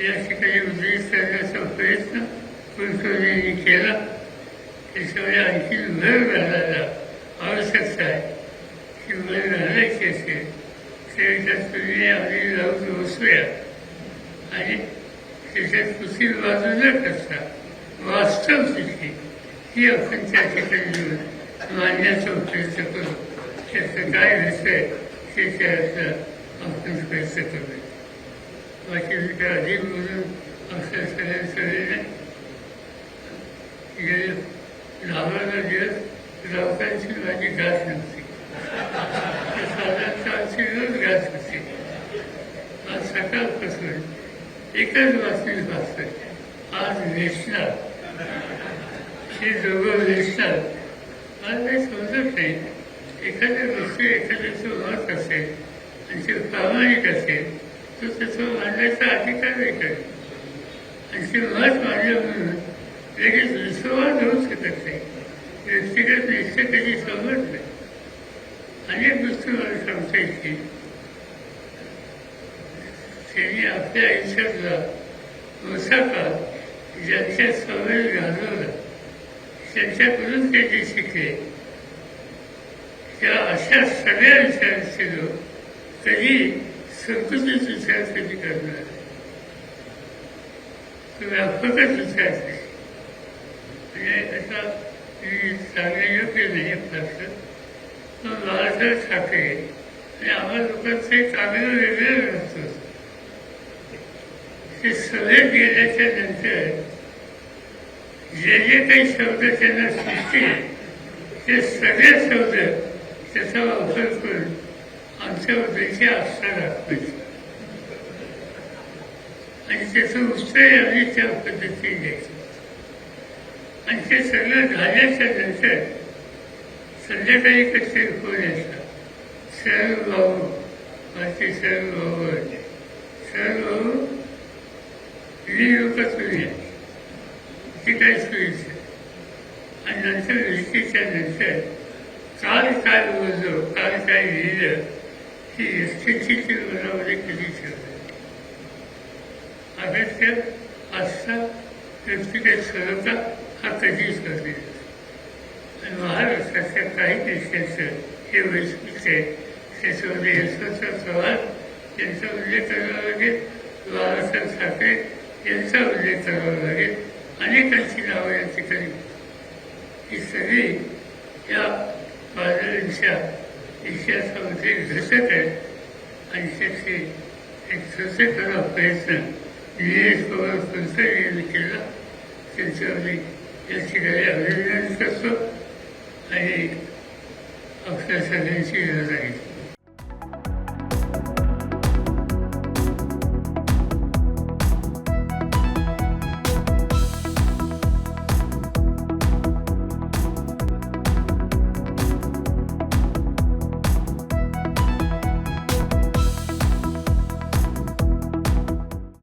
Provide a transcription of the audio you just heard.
या ठिकाणी उद्देश करण्याचा प्रयत्न कुलकर्णींनी केला त्याच्यामुळे आणखी भर घालायला आवश्यकता आहे की भर घालायची असेल तर त्या तुम्ही आम्ही जाऊन बसूया आणि त्याच्यात कुठली बाजू न करता वास्तव तिथे ही आपण त्या ठिकाणी येऊन मांडण्याचा प्रयत्न करू त्याचं काय विषय ते त्याचा आपण प्रयत्न करूया बाकी अधिक अक्षर सगळ्या गेले दिवस माझी घास नव्हती घास होती आज सकाळपासून एकच बातमी वाचतोय आज हे दोघं मला काही समजत नाही एखाद्या गोष्टी एखाद्याचं मत असेल आणि ते प्रामाणिक असेल तर त्याचं मांडण्याचा अधिकार आहे आणि ते मत मांडलं लगेच विश्वास होऊ शकत नाही व्यक्तिगत निश्चय कधी समजत नाही अनेक गोष्टी मला सांगता येतील त्यांनी आपल्या आयुष्यातला मोठा काळ ज्यांच्या सवय घालवला त्यांच्याकडून ते जे शिकले त्या अशा सगळ्या विचारांचे लोक कधी संकुचित विचार करणार व्यापकच विचार करेल म्हणजे त्याचा चांगले योग्य नाही प्रश्न तो बाळासाहेब ठाकरे आणि आम्हा लोकांचं एक चांगलं वेगळं असतं ते सगळे गेल्याच्यानंतर जे जे काही शब्द त्यांना सुचतील ते सगळे शब्द त्याचा वापर करून आमच्याबद्दलची आस्था दाखवायची आणि त्याचं उत्तर आम्ही त्या पद्धतीने द्यायचं आणि ते सगळं झाल्याच्यानंतर संध्याकाळी कसे फोन येतात सर्व भाऊ माझे सर्व भाऊ आहेत. सर्व भाऊ लोक सुरू ती काय सोयीचं आणि नंतर व्यक्तीच्या नंतर काल काय बोललो काल काय लिहिलं? ही व्यक्तीची ती मनामध्ये कधी ठेवलं अगत्य आस्था व्यक्तिगत स्वरूपा हा कधीच करते आणि महाराष्ट्राच्या काही देशाचं हे वैशिष्ट्य आहे त्याच्यामध्ये यशवंत चव्हाण यांचा उल्लेख करावा लागेल बाळासाहेब ठाकरे यांचा उल्लेख करावा लागेल अनेकांची नावं या ठिकाणी. ही सगळी या बाजारांच्या इतिहासामध्ये घटक आहे आणि त्याचे एक स्वच्छतेचा प्रयत्न निलेश पवार कुलकर्णी यांनी केला त्यांच्यावर या ठिकाणी अभिनंदन करतो आणि आपल्या सगळ्यांची गरज आहे